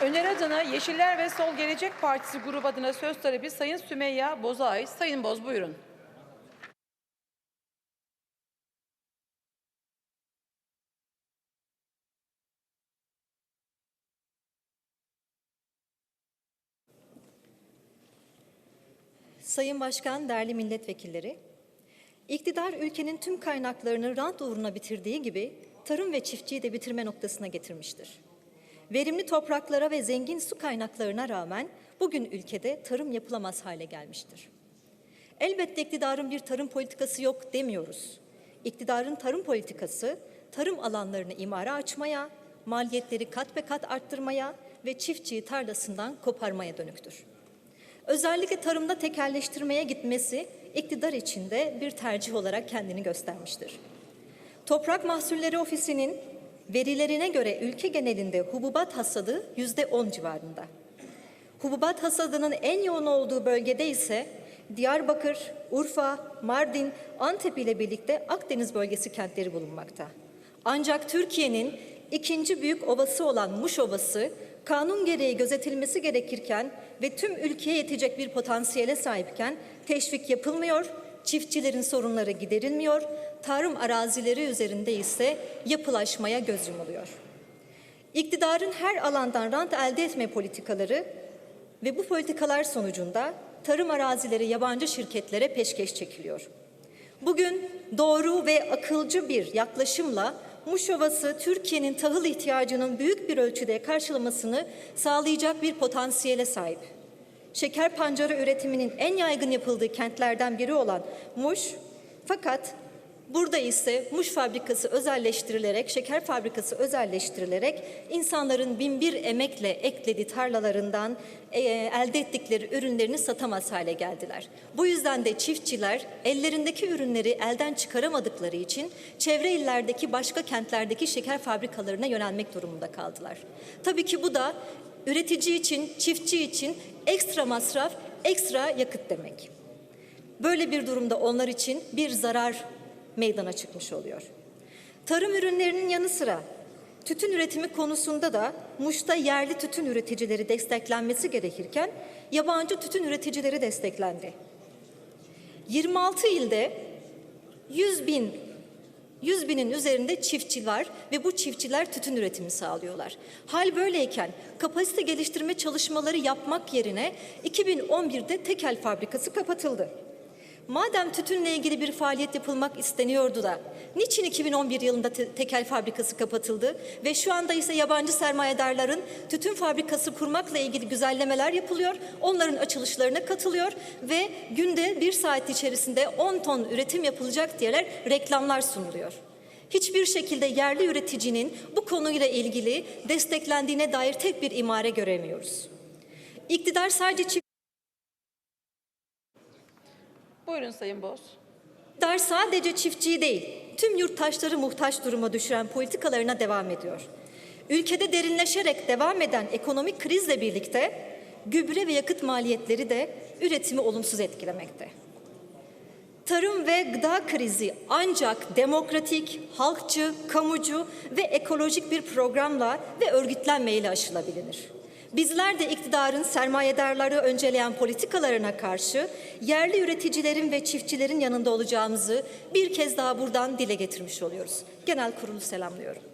Öner adına Yeşiller ve Sol Gelecek Partisi grubu adına söz talebi Sayın Sümeyya Boz'a ait. Sayın Boz buyurun. Sayın Başkan, değerli milletvekilleri, iktidar ülkenin tüm kaynaklarını rant uğruna bitirdiği gibi tarım ve çiftçiyi de bitirme noktasına getirmiştir. Verimli topraklara ve zengin su kaynaklarına rağmen bugün ülkede tarım yapılamaz hale gelmiştir. Elbette iktidarın bir tarım politikası yok demiyoruz. İktidarın tarım politikası tarım alanlarını imara açmaya, maliyetleri kat be kat arttırmaya ve çiftçiyi tarlasından koparmaya dönüktür. Özellikle tarımda tekelleştirmeye gitmesi iktidar içinde bir tercih olarak kendini göstermiştir. Toprak Mahsulleri Ofisi'nin verilerine göre ülke genelinde hububat hasadı yüzde on civarında. Hububat hasadının en yoğun olduğu bölgede ise Diyarbakır, Urfa, Mardin, Antep ile birlikte Akdeniz bölgesi kentleri bulunmakta. Ancak Türkiye'nin ikinci büyük ovası olan Muş Ovası kanun gereği gözetilmesi gerekirken ve tüm ülkeye yetecek bir potansiyele sahipken teşvik yapılmıyor, çiftçilerin sorunları giderilmiyor, tarım arazileri üzerinde ise yapılaşmaya göz yumuluyor. İktidarın her alandan rant elde etme politikaları ve bu politikalar sonucunda tarım arazileri yabancı şirketlere peşkeş çekiliyor. Bugün doğru ve akılcı bir yaklaşımla Muş Ovası Türkiye'nin tahıl ihtiyacının büyük bir ölçüde karşılamasını sağlayacak bir potansiyele sahip. Şeker pancarı üretiminin en yaygın yapıldığı kentlerden biri olan Muş, fakat burada ise Muş fabrikası özelleştirilerek, şeker fabrikası özelleştirilerek insanların binbir emekle eklediği tarlalarından e, elde ettikleri ürünlerini satamaz hale geldiler. Bu yüzden de çiftçiler ellerindeki ürünleri elden çıkaramadıkları için çevre illerdeki başka kentlerdeki şeker fabrikalarına yönelmek durumunda kaldılar. Tabii ki bu da üretici için, çiftçi için ekstra masraf, ekstra yakıt demek. Böyle bir durumda onlar için bir zarar meydana çıkmış oluyor. Tarım ürünlerinin yanı sıra tütün üretimi konusunda da Muş'ta yerli tütün üreticileri desteklenmesi gerekirken yabancı tütün üreticileri desteklendi. 26 ilde 100 bin 100 binin üzerinde çiftçi var ve bu çiftçiler tütün üretimi sağlıyorlar. Hal böyleyken kapasite geliştirme çalışmaları yapmak yerine 2011'de tekel fabrikası kapatıldı. Madem tütünle ilgili bir faaliyet yapılmak isteniyordu da niçin 2011 yılında te- tekel fabrikası kapatıldı ve şu anda ise yabancı sermayedarların tütün fabrikası kurmakla ilgili güzellemeler yapılıyor. Onların açılışlarına katılıyor ve günde bir saat içerisinde 10 ton üretim yapılacak diyeler reklamlar sunuluyor. Hiçbir şekilde yerli üreticinin bu konuyla ilgili desteklendiğine dair tek bir imare göremiyoruz. İktidar sadece Buyurun Sayın Boz. İktidar sadece çiftçiyi değil, tüm yurttaşları muhtaç duruma düşüren politikalarına devam ediyor. Ülkede derinleşerek devam eden ekonomik krizle birlikte gübre ve yakıt maliyetleri de üretimi olumsuz etkilemekte. Tarım ve gıda krizi ancak demokratik, halkçı, kamucu ve ekolojik bir programla ve örgütlenmeyle aşılabilir. Bizler de iktidarın sermayedarları önceleyen politikalarına karşı yerli üreticilerin ve çiftçilerin yanında olacağımızı bir kez daha buradan dile getirmiş oluyoruz. Genel kurulu selamlıyorum.